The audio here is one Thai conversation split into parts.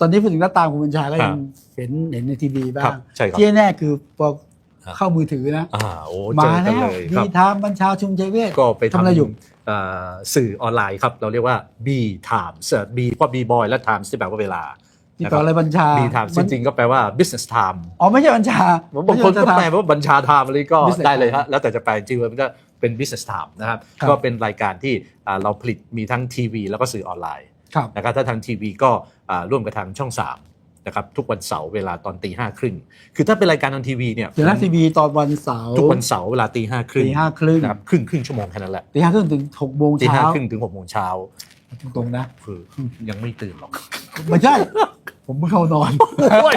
ตอนนี้พูดถึงหน้าตาคุณบัญชาก็ยังครับเห็นเห็นในทีวีบ้าครังบใช่ครับที่แน่คือพอครับเข้ามือถือนะอ่าโอ้เจมาอกันแล้วเลยดีครับทามบัญชาชุมชัยเวทก็ไปทำอะไรอยู่เอ่อสื่อออนไลน์ครับ เราเรียกว่า B Times เอ่อ B เพราะ B Boy และ Times ที่แปลว่าเวลาติดต่ออะไรบัญชา B Times จริงๆก็แปลว่า business time อ๋อไม่ใช่บัญชาบางคนก็ไม่ใช่แปลว่าบัญชา time อะไรก็ Business ได้เลยฮะ time แล้วแต่จะแปลจริงๆมันก็เป็น business time นะครับครับก็เป็นรายการที่อ่าเราผลิตมีทั้งทีวีแล้วก็สื่อออนไลน์ครับ นะครับถ้าทางทีวีก็อ่าร่วมกับทางช่อง 3 นะครับ ทุกวันเสาร์เวลาตอนตีห้าครึ่งคือถ้าเป็นรายการทางทีวีเนี่ยเดี๋ยวนะทีวีตอนวันเสาร์ทุกวันเสาร์เวลาตีห้าครึ่งตีห้าครึ่งนะครับครึ่งครึ่งชั่วโมงแค่นั้นแหละตีห้าครึ่งถึงหกโมงตีห้าเช้าครึ่งถึงหกโมงเช้าตรงๆนะคือยังไม่ตื่นหรอก ไม่ใช่ ผมเพิ่งเข้านอนโอ้ย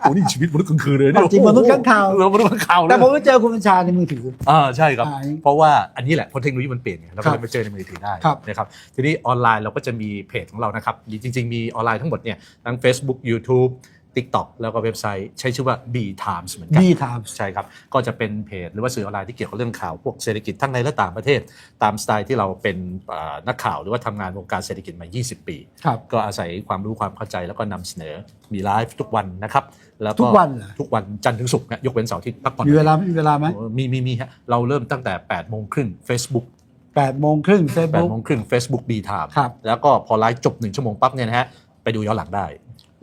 โอ้นี่ชีวิตมนุษย์กลางคืนเลยเนี่ยจริงมนุษย์ข้างข่าวเออมนุษย์ข้างคาวเลแต่ผมไปเจอคุณบัญชาในมือถือ อ่าใช่ครับเพราะว่าอันนี้แหละเพราะเทคโนโลยีมันเปลี่ยนไงเราครัก็เลยไปเจอในมือถือได้ครับ นะครับทีนี้ออนไลน์เราก็จะมีเพจของเรานะครับจริงๆ มีออนไลน์ทั้งหมดเนี่ยทั้ง Facebook YouTube TikTok แล้วก็เว็บไซต์ใช้ชื่อว่า B Times เหมือนกันดีทามใช่ครับ ก็จะเป็นเพจหรือว่าสื่อออนไลน์ที่เกี่ยวกับเรื่องข่าวพวกเศรษฐกิจทั้งในและต่างประเทศ ตามสไตล์ที่เราเป็นอ่านักข่าวหรือว่าทำงานวงการเศรษฐกิจมา 20 ปีครับก็อาศัยความรู้ความเข้าใจแล้วก็นำเสนอมีไลฟ์ทุกวันนะครับแล้วทุกวันเหรอทุกวันจันทร์ถึงศุกร์นะยกเว้นเสาร์อาที่พักผ่อนมีเวลาไม่มีเวลาไหมมีมีมีฮะเราเริ่มตั้งแต่8โมงครึ่ง Facebook แปดโมงครึ่งเฟซ8บุ๊กโมงครึ่ง Facebook B Time ครับแล้วก็พอไลฟ์จบ 1 ชั่วโมงปั๊บเนี่ยนะฮะไปดูย้อนหลังได้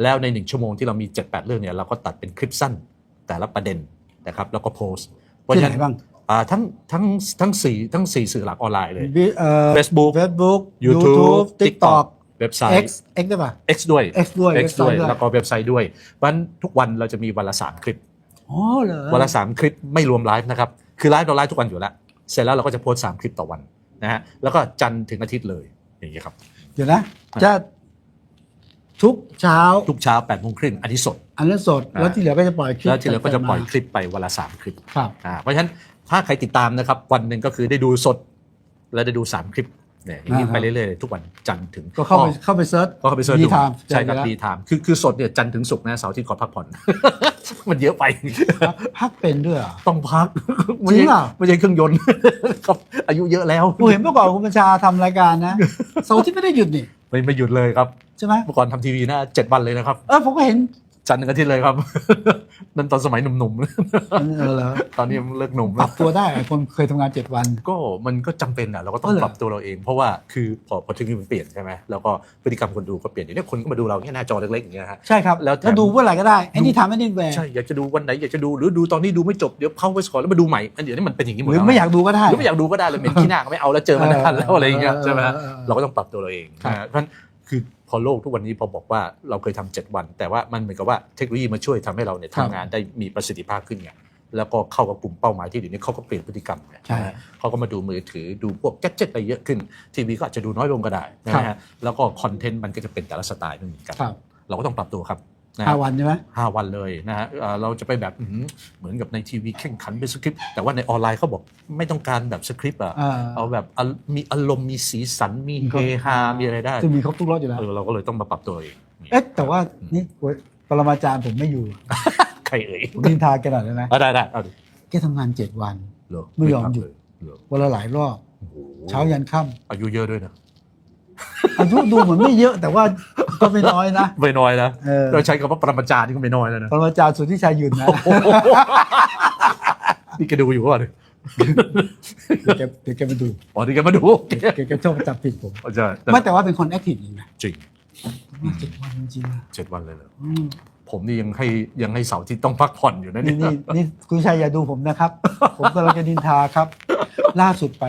แล้วใน 1 ชั่วโมงที่เรามี 7-8 เรื่องเนี่ยเราก็ตัดเป็นคลิปสั้นแต่ละประเด็นนะครับแล้วก็โพสต์เพราะที่ฉะไหนนั้นบ้างอ่าทั้งทั้งทั้งสี่ทั้งสี่สื่อหลักออนไลน์เลยวิเอ่อ Facebook เฟซบุ๊ก YouTube TikTok เว็บไซ X ต์ X ได้ป่ะ X ด้วย X ด้วย X เว็บไซด้วยต์ด้วยแล้วก็เว็บไซต์ด้วยเพราะฉะนั้นทุกวันเราจะมีวันละ3คลิปอ๋อเหรอวันละ3คลิปไม่รวมไลฟ์นะครับ คือไลฟ์เราไลฟ์ทุกวันอยู่แล้ว เสร็จแล้วเราก็จะโพสต์3คลิปต่อวันนะฮะแล้วก็จันทร์ถึงอาทิตย์เลยอย่างนี้ยครับ เดี๋ยวนะจะ ทุกเช้า ทุกเช้า8โมงครึ่งอันนี้สด อันนั้นสด อ่า แล้วที่เหลือก็จะปล่อยคลิปแล้วที่เหลือก็จะปล่อยมาคลิปไปวันละ3คลิปครับ อ่าเพราะฉะนั้นถ้าใครติดตามนะครับ วันหนึ่งก็คือได้ดูสด และได้ดู3คลิปเนี่ยอย่างนี้อ่าฮะ ไปเรื่อยๆทุกวันจันทร์ถึงก็เข้าไปอ๋อเข้าไปเซิร์ช ก็เข้าไปเสิร์ชดีดูไทม์ใช่ครับเจอแล้ว ดีไทม์คือคือสดเนี่ยจันทร์ถึงศุกร์นะเสาร์อาที่ขอพักผ่อน มันเยอะไปพักเป็นด้วยเหรอ ต้องพักจริงเหรอ ไม่ใช่เครื่องยนต์ ครับอายุเยอะแล้ว ผมเห็นเมื่อก่อนคุณบัญชาทำรายการนะเสาร์อาที่ไม่ได้หยุดนี่ ไม่ไม่หยุดเลยครับใช่ไหมเมื่อก่อนทำทีวีนะเจ็ดวันเลยนะครับ เออผมก็เห็นจันทร์ถึงอาทิตย์เลยครับ นั่นตอนสมัยหนุ่มเออเหรอๆ ตอนนี้เลิกหนุ่มปรับตัวได้คนเคยทำงานเจ็ดวัน ก็มันก็จำเป็นอะเราก็ต้อเองอเหรอ ปรับตัวเราเอง เพราะว่าคือพอพอเทคโนโลยีมันเปลี่ยนใช่ไหมแล้วก็พฤติกรรมคนดูก็เปลี่ยนอย่างนี้คนก็มาดูเราแค่หน้าจอเล็กๆอย่างเงี้ยฮะ ใช่ครับแล้วแถมแล้วดูเมื่อไหร่ก็ได้ไอ้นี่ทำไอ้นี่แหวร์ใช่อยากจะดูวันไหนอยากจะดูหรือดูตอนนี้ดูไม่จบเดี๋ยวเข้าไว้ก่อนแล้วมาดูใหม่อันเดี๋ยวนี้มันเป็นอย่างนี้หมหดรือแล้วไม่อยากดูก็ได้ หรือไม่อยากดูก็ได้เลยเหม็นขี้หน้าก็ไม่เอาแล้วเจอมานานแล้วอะไรอย่างเงี้ยใช่ไหมฮะเออเออเออเราก็ต้องปรับตัวเราเองครับ นะฮะเพราะฉะนั้น คือพอโลกทุกวันนี้พอบอกว่าเราเคยทำเจ็ดวัน แต่ว่ามันเหมือนกับว่าเทคโนโลยีมาช่วยทำให้เราเนี่ยทำงานได้มีประสิทธิภาพขึ้นไงแล้วก็เข้ากับกลุ่มเป้าหมายที่เดี๋ยวนี้เขาก็เปลี่ยนพฤติกรรมไงใช่นะฮะเขาก็มาดูมือถือดูพวกแกจิตอะไรเยอะขึ้น ทีวีก็อาจจะดูน้อยลงก็ได้นะครัฮะบแล้วก็คอนเทนต์มันก็จะเป็นแต่ละสไตล์ไม่เหมือนกันครับเราก็ต้องปรับตัวครับนะฮะ ห้าวันใช่ไหมห้าวันเลยนะฮะเอ่อเราจะไปแบบอื้อหือเหมือนกับในทีวีแข่งขันเป็นสคริปต์แต่ว่าในออนไลน์เขาบอกไม่ต้องการแบบสคริปต์อะอ่าเอาแบบอารมีอารมณ์มีสีสันมีเฮฮามีอะไรได้จะมีครบทุกรสอยู่แล้วเออเราก็เลยต้องมาปรับตัวเองเอ๊ะแต่ว่านี่ปรมาจารย์ผมไม่อยู่ ใครเอ่ยผมนินทาแกหน่อยได้ไหมอะได้ได้เอาดิแกทำงานเจ็ดวันเหรอไม่ยอมหยุดเลยเหรอวันละหลายรอบโอ้โหเช้ายันค่อายุเยอะด้วยนะำอายุดูเหมือนไม่เยอะแต่ว่า ก็ไม่น้อยนะ ไม่น้อยนะเออ เราใช้คำว่าปรมาจารย์นี่ก็ไม่น้อยแล้วนะปรมาจารย์สุทธิชัยยืนนะนี่แกดูอยู่ป่ะเนี่ยเดี๋ยวแกเดี๋ยวแกมาดูอ๋อที่แกมาดูแกแกชอบจับผิดผมใช่ไม่แต่ว่าเป็นคนแอคทีฟจริงนะจริงเจ็ดวันจริงๆนะเจ็ดวันเลยเหรออืมผมนี่ยังให้ยังให้เสาร์ที่ต้องพักผ่อนอยู่นะนี่เนี่ยนี่นี่คุณชัยอย่าดูผมนะครับ ผมกำลังจะนินทาครับ ล่าสุดไป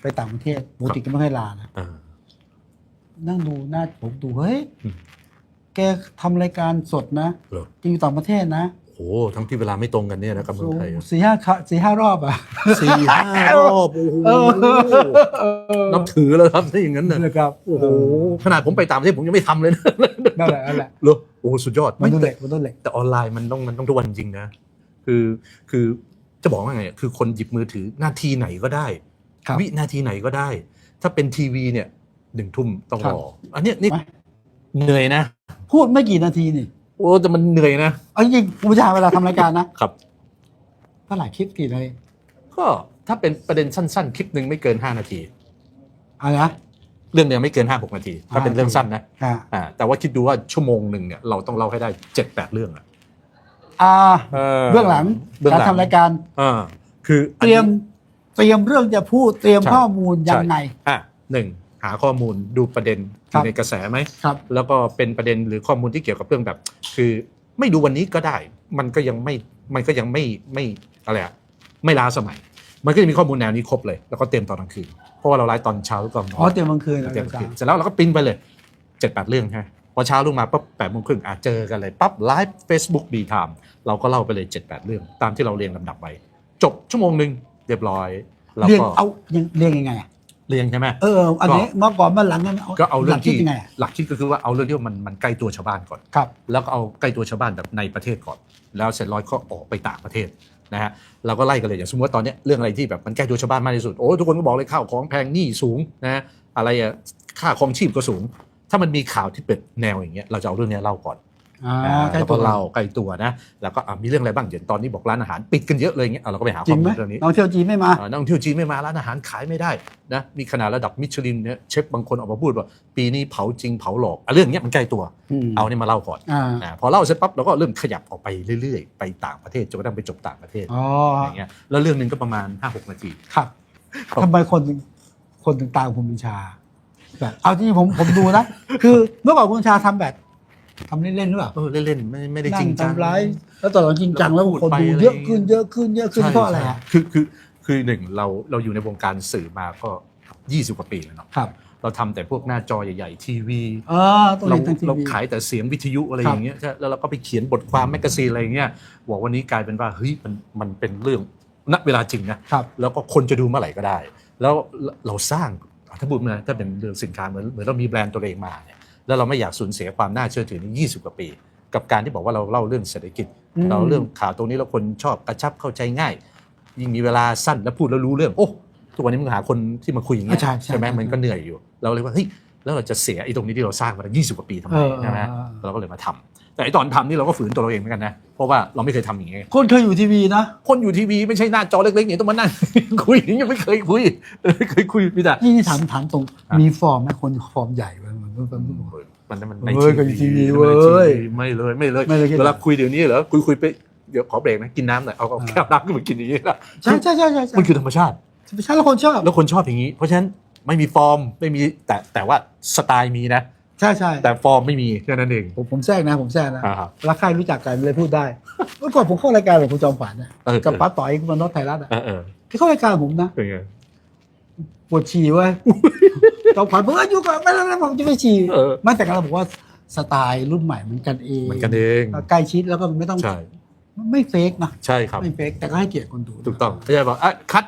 ไปต่างประเทศปกติก็ไม่ค่อยลานะ เออ นั่งดูหน้าผมดูเฮ้ยอืมแกทำรายการสดนะเหรอ แกอยู่ต่างประเทศนะโอ้ทั้งที่เวลาไม่ตรงกันเนี่ยนะครับเมืองไทยอะสี่ห้าครั้งสี่ห้ารอบอะ สี่ห้ารอบโอ้โหนับถือแล้วครับถ้าอย่างนั้นน่ะนะครับโอ้โหขนาดผมไปต่างประเทศผมยังไม่ทำเลยนะนั่นแหละนั่นแหละเหรอโอ้โหสุดยอดมันต้นเหแต่ล็กมันต้นเหล็ก แต่ออนไลน์มันต้องมันต้องทุกวันจริงนะ คือคือจะบอกว่าไงอะคือคนหยิบมือถือหน้าที่ไหนก็ได้ ครับ วินาทีไหนก็ได้ ถ้าเป็นทีวีเนี่ย หนึ่งทุ่มต้องครัรบออันเนี้ยนี่ไม่เหนื่อยนะ พูดไม่กี่นาทีนี่โอ้แต่มันเหนื่อยนะเอาจริงๆคุณผู้ชายเวลาทำรายการนะครับเท่าไหร่คลิปกี่นาทีก็ถ้าเป็นประเด็นสั้น ๆ คลิปหนึ่งไม่เกิน5นาทีเอะไรนะเรื่องเดียวไม่เกินห้าหกนาที ถ้าเป็นเรื่องสั้นนะอ่าอ่าแต่ว่าคิดดูว่าชั่วโมงหนึ่งเนี่ยเราต้องเล่าให้ได้เจ็ดแปดเรื่องอะอ่าเบื้องหลังเบื้องการหลังทำรายการอ่าคือเตรียมเตรียมเรื่องจะพูดเตรียมใช่ข้อมูลยังไงอะหนึ่ง หาข้อมูลดูประเด็นอครับยู่ในกระแสไหมครับแล้วก็เป็นประเด็นหรือข้อมูลที่เกี่ยวกับเรื่องแบบ คือไม่ดูวันนี้ก็ได้ มันก็ยังไม่มันก็ยังไม่ไม่อะไรอะไม่ล้าสมัย มันก็จะมีข้อมูลแนวนี้ครบเลย แล้วก็เตรียมตอนกลางคืนเพราะว่าเราไลฟ์ตอนเช้าก่อนนอ๋ออนเตรียมกลางคืนเตรียมกลางคืนเสร็จแล้วเราก็ปริ้นไปเลยเจ็ดแปดเรื่องใช่ไหมพอเช้าลงมาปั๊บแปดโมงครึ่งอะเจอกันเลยปั๊บไลฟ์เฟซบุ๊กบีไทม์เราก็เล่าไปเลยเจ็ดแปดเรื่อง ตามที่เราเรียงลำดับไปจบชั่วโมงหนึ่งเรียบร้อยแล้วเรียงก็เอายังเรียงยังไงอะ เรียงใช่ไหมเอออันนี้เมื่อก่อนเมื่อหลังนั้นก็เอาเรื่องหลัคิดที่ยังไงอะหลักคิดก็คือว่าเอาเรื่องที่มันมันใกล้ตัวชาวบ้านก่อนครับแล้วก็เอาใกล้ตัวชาวบ้านแบบในประเทศก่อน แล้วเสร็จร้อยก็ออกไปต่างประเทศนะฮะเราก็ไล่กันเลยอย่างสมมติว่าตอนเนี้ยเรื่องอะไรที่แบบมันใกล้ตัวชาวบ้านมากที่สุดโอ้ทุกคนก็บอกเลยข้าวของแพงหนี้สูงนะฮะอะไรอะค่าครองชีพก็สูง ถ้ามันมีข่าวที่เป็นแนวอย่างเงี้ยเราจะเอาเรื่องเนี้ยเล่าก่อนอ่าอ่าใกล้ แล้วตัก็วเล่าใกล้ตัวนะ แล้วก็อะมีเรื่องอะไรบ้างอย่างตอนนี้บอกร้านอาหารปิดกันเยอะเลยอย่างเงี้ยอะเราก็ไปหาจริข้องมูไหมลเรื่องนี้นักท่องเที่ยวจีนไม่มาอ่านักท่องเที่ยวจีนไม่มาร้านอาหารขายไม่ได้นะมีขนาดระดับมิชลินเนี่ยเชฟบางคนออกมาพูดว่า ปีนี้เผาจริงเผาหลอกอะเรื่องเนี้ยมันใกล้ตัวมเอาเนี่ยมาเล่าก่อนอ่าอ่าพอเล่าเสร็จปั๊บเราก็เริ่มขยับออกไปเรื่อยๆ ไปต่างประเทศจนกระทั่งไปจบต่างประเทศอ๋ออย่างเงี้ยแล้วเรื่องหนึ่งก็ประมาณ5-6นาทีครับครับทำไมคนถึงคนถึงตามคุณบัญชาแบบเอาจริงๆผมผมดูนะคือเมื่อก่อนคุณบัญชาทำแบบ ทำเล่นๆหรือเปล่าเออเล่นๆไม่ไม่ได้นั่จริงจังทำร้ายแล้วตอนหลังจริงจังแล้วพูดคนไปดูอะไรเยอะขึ้นเยอะขึ้นเยอะขึ้นใช่เพราะอะไรอะใช่คือคือคือหนึ่งเราเราอยู่ในวงการสื่อมาก็ 20 กว่าปีแล้วเนาะครับ เราทำแต่พวกหน้าจอใหญ่ ๆ ทีวีเออต้องเราเห็นทางทีเราวีขายแต่เสียงวิทยุอะไรครับอย่างเงี้ยใช่แล้วเราก็ไปเขียนบทความแมกกาซีนอะไรอย่างเงี้ยบอกวันนี้กลายเป็นว่าเฮ้ยมันมันเป็นเรื่องณเวลาจริงนะครับแล้วก็คนจะดูเมื่อไหร่ก็ได้ แล้วเราสร้างถ้าพูดมาถ้าเป็นเรื่องสินค้าเหมือนเหมือนเรามีแบรนด์ตัวเองมาเนี่ย แล้วเราไม่อยากสูญเสียความน่าเชื่อถือใน20 กว่าปี กับการที่บอกว่าเราเล่าเรื่องเศรษฐกิจอืมเราเรื่องข่าวตรงนี้แล้วคนชอบกระชับเข้าใจง่าย ยิ่งมีเวลาสั้นแล้วพูดแล้วรู้เรื่องโอ้ทุกวันนี้มึงหาคนที่มาคุยอย่างเงี้ยใช่ใช่ไหมใช่มันก็เหนื่อยอยู่ เราเลยว่าเฮ้ยแล้วเราจะเสียไอ้ตรงนี้ที่เราสร้างมาตั้ง20กว่าปีทำไมเออใช่ไหมเออเราก็เลยมาทำแต่ไอ้ตอนทำนี่เราก็ฝืนตัวเราเองเหมือนกันนะ เพราะว่าเราไม่เคยทำอย่างเงี้ยคนเคยอยู่ทีวีนะ คนอยู่ทีวีไม่ใช่หน้าจอเล็กๆเนี่ยต้องมานั่งคุยยังไม่เคยคุยไม่เคยคุยมีแต่นี่ถามถามตรงอะมีฟอร์มไหมคนฟอร์มใหญ่ไห มันมันมันมันมันเว้ยเคยอยู่ทีวีเว้ยไม่เลยไม่เลยไม่เลย เวลาคุยเดี๋ยวนี้เหรอคุยคุยไปเดี๋ยวขอเบรกนะกินน้ำหน่อยเอาเอาแก้วน้ำขึ้นมากินอย่างนี้นะใช่ใช่ใช่ใช่มันคือธรรมชาติใช่แล้วคนชอบ แล้วคนชอบอย่างนี้ เพราะฉะนั้นไม่มีฟอร์มไม่มีแต่แต่ว่าสไตล์มีนะ ใช่ใช่แต่ฟอร์มไม่มีแค่นั้นเองผมผมแทรกนะผมแทรกนะอ่าครับรักใครรู้จักกันเลยพูดได้เมื่อก่อนผมเข้ารายการกับคุณจอมขวัญนะกับป้าต่อยคุณมานพไทยรัฐอะเออเออที่เข้ารายการผมนะเป็นไงปวดฉี่เว้ย จอมขวัญบอกว่าอยู่ก่อนไม่ไม่ผมจะไปฉี่เออ ไม่แต่ก็เราบอกว่าสไตล์รุ่นใหม่เหมือนกันเองเหมือนกันเอง ใกล้ชิดแล้วก็ไม่ต้องใช่ ไม่เฟกนะใช่ครับ ไม่เฟกแต่ก็ให้เกียรติคนดูถูกต้องไม่ใช่บอกอะคัด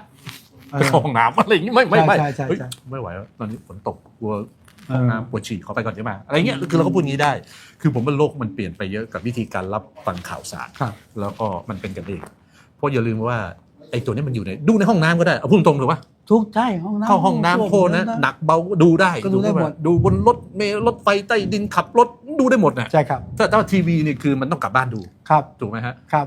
เออไปเข้าห้องน้ำอะไรอย่างนี้ไม่ไม่ไม่ใช่ใช่เฮ้ยใช่ ไม่ไหวแล้วตอนนี้ฝนตกกลัว เอห้องอ น้ำปวดฉี่ขอไปก่อนได้ไหมอะไรเงี้ยคือเราก็พูดงี้ได้ คือผมว่าโลกมันเปลี่ยนไปเยอะกับวิธีการรับฟังข่าวสารครับ แล้วก็มันเป็นกันเองเพราะอย่าลืมว่าไอ้ตัวนี้มันอยู่ในดูในห้องน้ำก็ได้เอาพูดตรงๆถูกปะทุกใช่ห้องน้ำเข้าห้องน้ำโทษนะส้วมหนักเบาดูได้ก็ดูได้หมดดูบนรถเมล์รถไฟใต้ดินขับรถดูได้หมดนะใช่ครับถ้าถ้าทีวีนี่คือมันต้องกลับบ้านดูครับถูกไหมฮะครับ